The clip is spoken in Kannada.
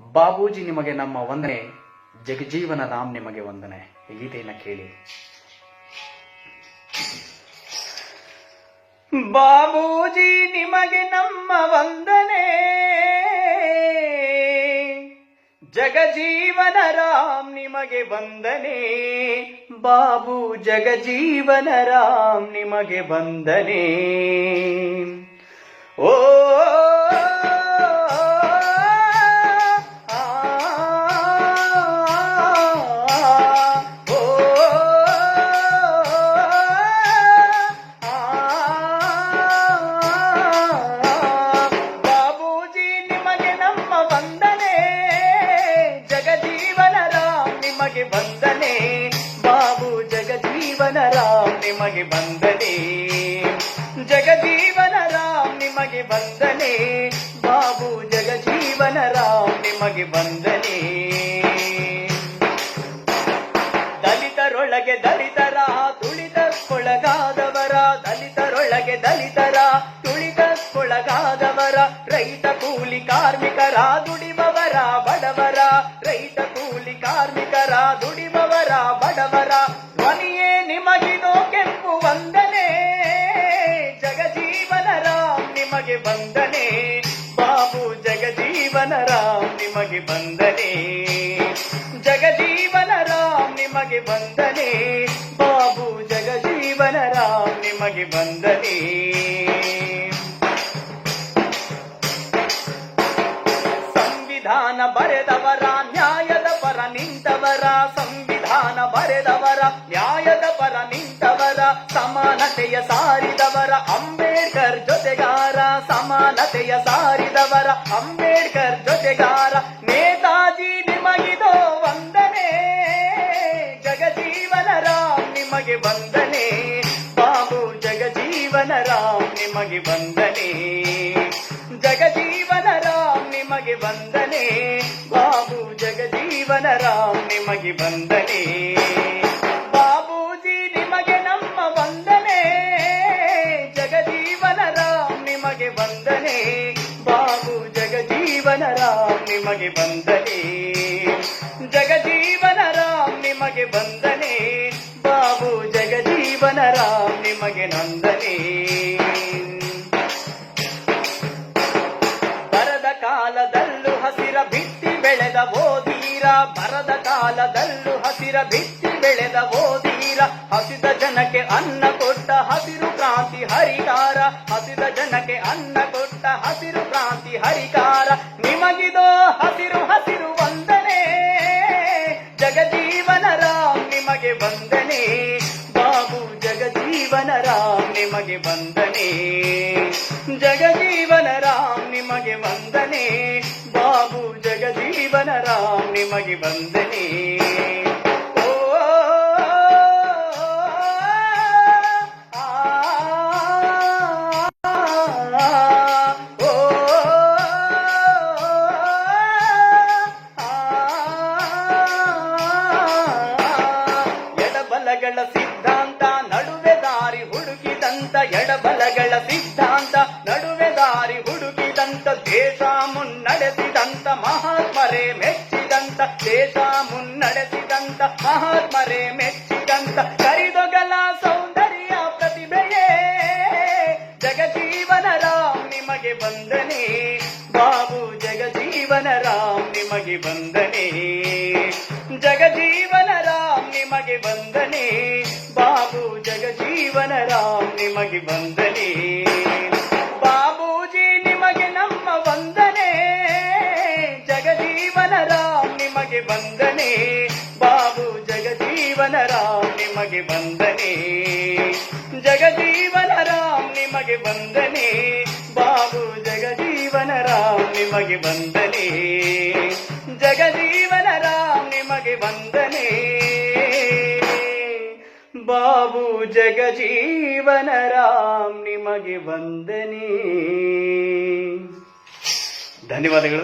ಬಾಬೂಜಿ ನಿಮಗೆ ನಮ್ಮ ವಂದನೆ, ಜಗಜೀವನ ರಾಮ್ ನಿಮಗೆ ವಂದನೆ. ಗೀತೆಯನ್ನ ಕೇಳಿ. ಬಾಬೂಜಿ ನಿಮಗೆ ನಮ್ಮ ವಂದನೆ, ಜಗಜೀವನ ರಾಮ್ ನಿಮಗೆ ವಂದನೆ. ಬಾಬು ಜಗಜೀವನ ರಾಮ್ ನಿಮಗೆ ವಂದನೆ. ಓ ನಿಮಗೆ ಬಂದನೆ. ಜಗಜೀವನ ರಾಮ್ ನಿಮಗೆ ಬಂದನೆ. ಬಾಬು ಜಗಜೀವನ ರಾಮ್ ನಿಮಗೆ ಬಂದನೆ. ದಲಿತರೊಳಗೆ ದಲಿತರ, ತುಳಿತಕ್ಕೊಳಗಾದವರ, ದಲಿತರೊಳಗೆ ದಲಿತರ, ತುಳಿತಕ್ಕೊಳಗಾದವರ, ರೈತ ಕೂಲಿ ಕಾರ್ಮಿಕರ ದುಡಿಮವರ ಬಡವರ, ರೈತ ಕೂಲಿ ಕಾರ್ಮಿಕರ ದುಡಿಮವರ ಬಡವರ ಧ್ವನಿಯೇ ವಂದನೆ ಬಾಬು ಜಗಜೀವನ ರಾಮ್ ನಿಮಗೆ ಬಂದನೆ. ಜಗಜೀವನ ರಾಮ್ ನಿಮಗೆ ಬಂದನೆ. ಬಾಬು ಜಗಜೀವನ ರಾಮ್ ನಿಮಗೆ ಬಂದನೆ. ಸಂವಿಧಾನ ಬರೆದವರ ಸಾರಿದವರ ಅಂಬೇಡ್ಕರ್ ಜೊತೆಗಾರ ನೇತಾಜಿ ನಿಮಗಿದೋ ವಂದನೆ. ಜಗಜೀವನ ರಾಮ್ ನಿಮಗೆ ವಂದನೆ. ಬಾಬು ಜಗಜೀವನ ರಾಮ್ ನಿಮಗೆ ವಂದನೆ. ಜಗಜೀವನ ರಾಮ್ ನಿಮಗೆ ವಂದನೆ. ಬಾಬು ಜಗಜೀವನ ರಾಮ್ ನಿಮಗೆ ವಂದನೆ. ನಿಮಗೆ ಬಂದನೆ. ಜಗಜೀವನ ರಾಮ್ ನಿಮಗೆ ಬಂದನೆ. ಬಾಬು ಜಗಜೀವನ ರಾಮ್ ನಿಮಗೆ ನಂದನೆ. ಬರದ ಕಾಲದಲ್ಲೂ ಹಸಿರ ಬಿತ್ತಿ ಬೆಳೆದ ಓದೀರ. ಬರದ ಕಾಲದಲ್ಲೂ ಹಸಿರ ಬಿತ್ತಿ ಬೆಳೆದ ಓದೀರ. ಹಸಿದ ಜನಕ್ಕೆ ಅನ್ನ ಕೊಟ್ಟ ಹಸಿರು ಕ್ರಾಂತಿ ಹರಿಕಾರ. ಹಸಿದ ಜನಕ್ಕೆ ಅನ್ನ ಕೊಟ್ಟ ಹಸಿರು ಕ್ರಾಂತಿ ಹರಿಕಾರ. ಜಗಜೀವನ ರಾಮ್ ನಿಮಗೆ ವಂದನೆ. ಜಗಜೀವನ ರಾಮ್ ನಿಮಗೆ ವಂದನೆ. ಬಾಬು ಜಗಜೀವನ ರಾಮ್ ನಿಮಗೆ ವಂದನೆ. ಹುಡುಕಿದಂತ ದೇಶ ಮುನ್ನಡೆಸಿದಂತ ಮಹಾತ್ಮರೇ ಮೆಚ್ಚಿದಂತ ದೇಶ ಮುನ್ನಡೆಸಿದಂತ ಮಹಾತ್ಮರೇ ಮೆಚ್ಚಿದಂತ ಕರಿದೊಗಲ ಸೌಂದರ್ಯ ಪ್ರತಿಭೆಯೇ ಜಗಜೀವನ ರಾಮ್ ನಿಮಗೆ ವಂದನೆ ಬಾಬು ಜಗಜೀವನ ರಾಮ್ ನಿಮಗೆ ವಂದನೆ ಜಗಜೀವನ ರಾಮ್ ನಿಮಗೆ ವಂದನೆ ಬಾಬು ಜಗಜೀವನ ರಾಮ್ ನಿಮಗೆ ವಂದನೆ ವಂದನೆ ಬಾಬು ಜಗಜೀವನ ರಾಮ್ ನಿಮಗೆ ವಂದನೆ ಜಗಜೀವನ ರಾಮ್ ನಿಮಗೆ ವಂದನೆ ಬಾಬು ಜಗಜೀವನ ರಾಮ್ ನಿಮಗೆ ವಂದನೆ ಜಗಜೀವನ ರಾಮ್ ನಿಮಗೆ ವಂದನೆ ಬಾಬು ಜಗಜೀವನ ರಾಮ್ ನಿಮಗೆ ವಂದನೆ ಧನ್ಯವಾದಗಳು.